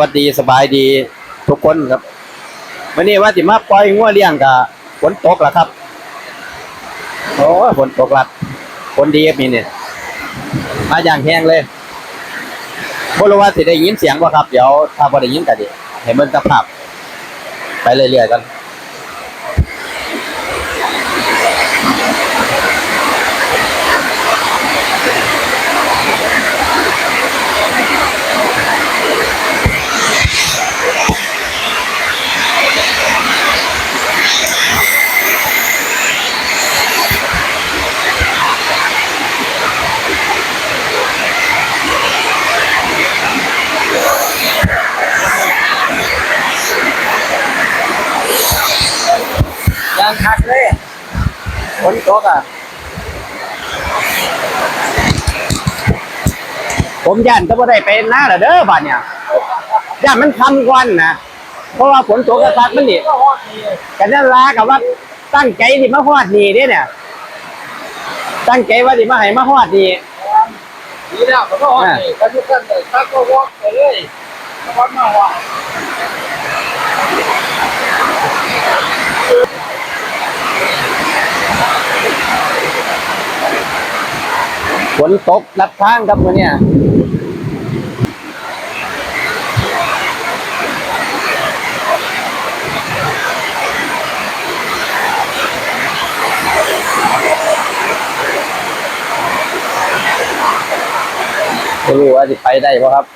วัสดีสบายดีทุกคนครับวันนี้ว่าสิมาปล่อยงัวเลี้ยงกับฝนตกแล้วครับโอ้ฝนตกหลัดฝนดีมีเนี่ยมาอย่างแห้งเลยบ่รู้ว่าสิได้ยินเสียงบ่ครับ เดี๋ยวถ้าบ่ได้ยินก็ดิเห็นมันกระพับไปเรื่อยๆกัน ฝนตกอะ ผมย่านจะบ่ได้ไปหน้าละเด้อบ้านเนี่ยย่านมันคำกวันนะเพราะว่าฝนตกกระซักมันนี่ก็ฮอดดีกันนั่นลากับว่าตั้งใจสิมาฮอดนี่เด้เนี่ย ตั้งใจว่าสิมาให้มาฮอดนี่ดีแล้วก็ฮอดดีกันทุกท่านเลยถ้าก็วอกไปเลยวัดมาว่า ฝนตกลัดทางครับมื้อเนี่ยไม่รู้ว่าสิไปได้บ่ครับ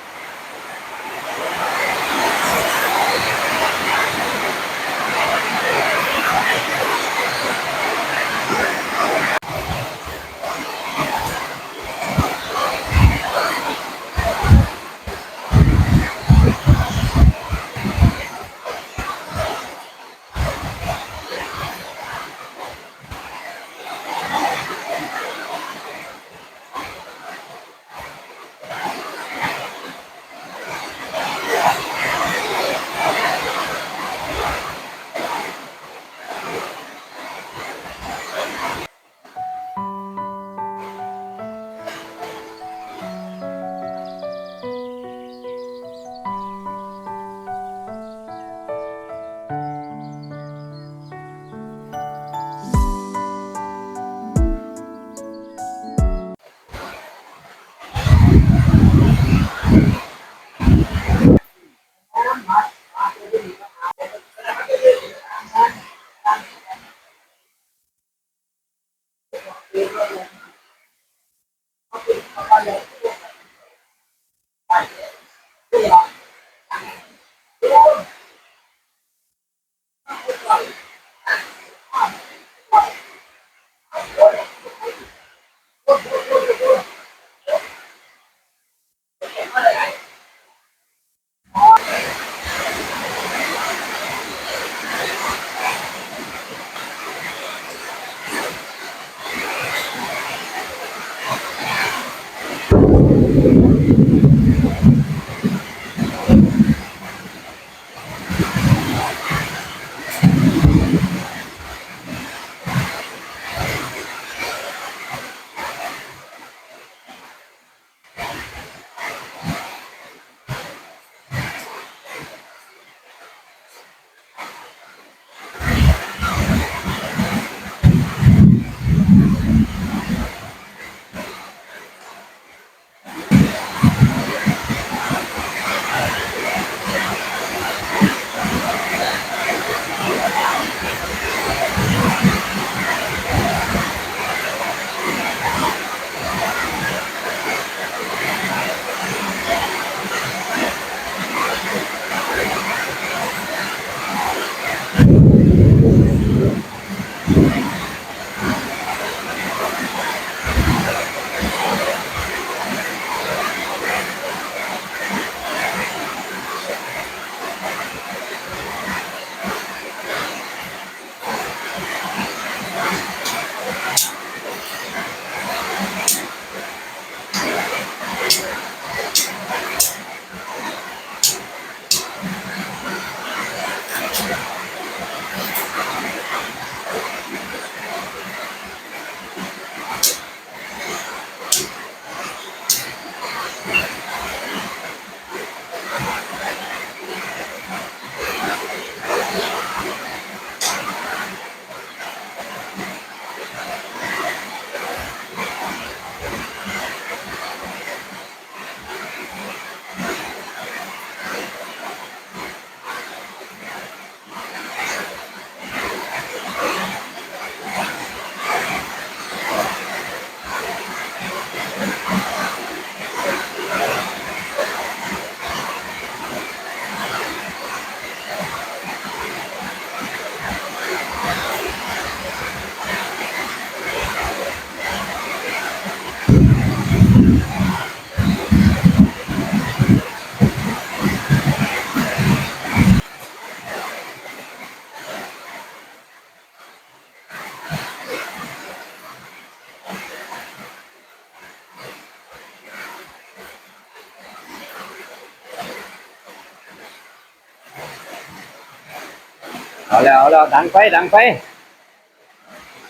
แล้วเอาแล้วดังไฟดังไฟ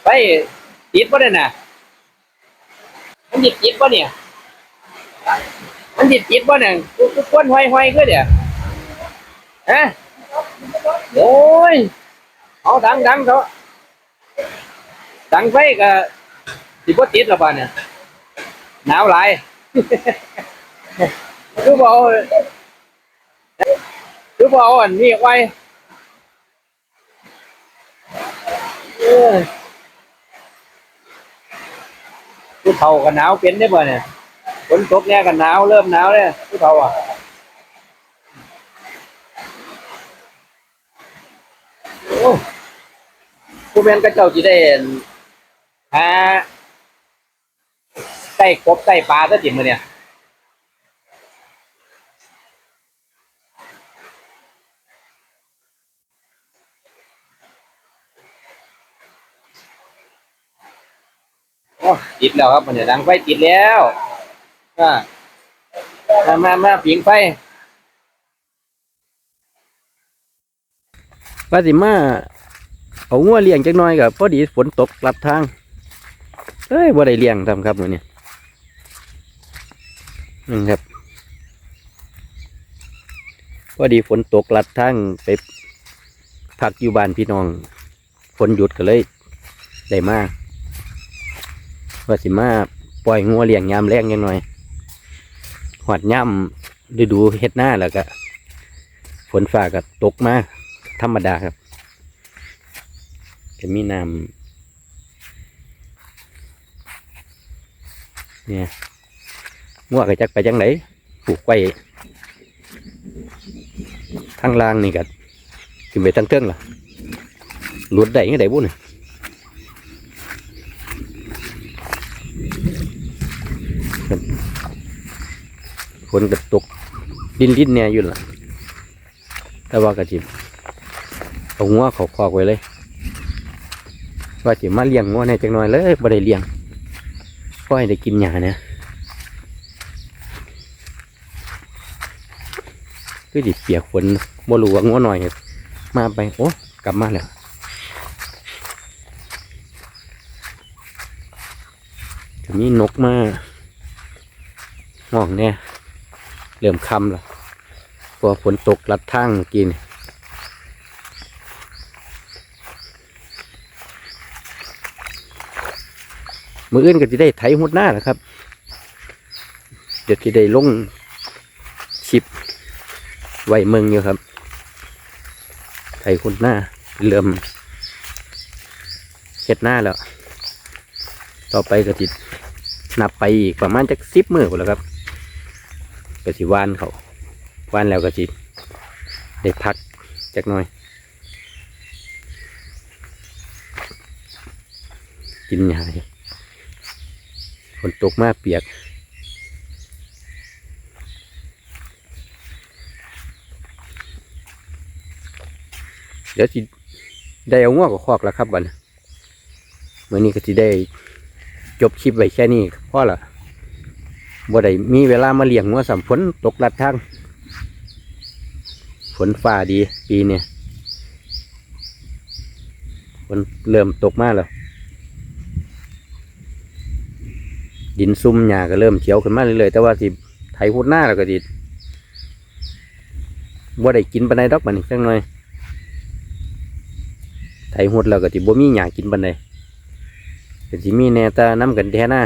ไฟติดปะเนี่ยนะมันหยิบจิตป่ะเนี่ยมันหยิบจิตป่ะเนี่ยกูกูควนห้อยห้อยก็เดี๋ยวฮะโอ้ยเอาดังดังเถอะดังไฟก็สิบ่ติดละบ้านเนี่ยหนาวหลายคือบ่เอาคือบ่เอาอันนี้ไว้เอผู้เฒ่ากันหนาวเป็นได้บ่เนี่ยฝนตกเนี่ยกันหนาวเริ่มหนาวเลยผู้เฒ่าอะโอ้ผู้แม่นก็เจ้าสิได้หาไก่กบไก่ปลาซะจิมื้อเนี่ย ติดแล้วครับมันจะดังไฟติดแล้วมามามาผิงไฟว่าสิมาเอางัวเลี้ยงจักหน่อยกับพอดีฝนตกกลับทางเอ้ยบ่ได้เลี้ยงทำครับมือนี้นี่ครับ พอดีฝนตกลัดทางไปพักอยู่บ้านพี่น้อง ฝนหยุดก็เลย ได้มาก ว่าสิมาปล่อยงัวเลี้ยงยามแรงยังหน่อยหอดย่ำฤดูเฮ็ดหน้าแล้วก็ฝนฟ้าก็ตกมาธรรมดาครับจะมีน้ำเนี่ยงัวก็จักไปจังไหนปลูกไว้ทางล่างนี่ก็ขึ้นไปทางเทิงล่ะหลุดได้ยังไงบุ่น ฝนก็ตกดินดินเนี่ยอยู่ล่ะ แต่ว่ากระจิบเอางัวเขาคอกไว้เลย ว่าจิมาเลี้ยงงัวในจังหน่อยเลยบ่ได้เลี้ยงก็ให้ได้กินหญ้าเนี่ยคือดิเปียกฝนบ่รู้ว่างัวหน่อยมาไปโอ้กลับมาแล้วมีนกมา ห้องเนี่ยเริ่มคำแล้วเพราะฝนตกลัดทางเมื่อกินมืออื่นก็จะได้ไถหุดหน้าแหละครับ เดี๋ยวจะได้ลงชิปไว้เมืองอยู่ครับ ไถหุดหน้าเริ่มเฮ็ดหน้าแล้ว ต่อไปก็ติดนับไปอีกประมาณจักสิบมือแล้วครับ ก็สิวานเขาวานแล้วก็สิได้พักจักหน่อย กินหญ้าอยู่ฝนตกมาเปียกเดี๋ยวสิได้เอาง้วกับคอกแล้วครับบันเมื่อนี้ก็สิได้จบคลิปไว้แค่นี้พอละ บ่ได้มีเวลามาเลี้ยงงัวสำฝนตกลัดทางฝนฟ้าดี ปีนี่ฝนเริ่มตกมากแล้ว ดินซุ่มหญ้าก็เริ่มเขียวขึ้นมาเรื่อยๆแต่ว่าสิไถหุดหน้าแล้วก็ดิบ่ได้กินปานใดดอกบัดนี้จังหน่อยไถหุดแล้วก็สิบ่มีหญ้ากินปานใดก็สิมีแนวตาน้ำกันแท้หน้า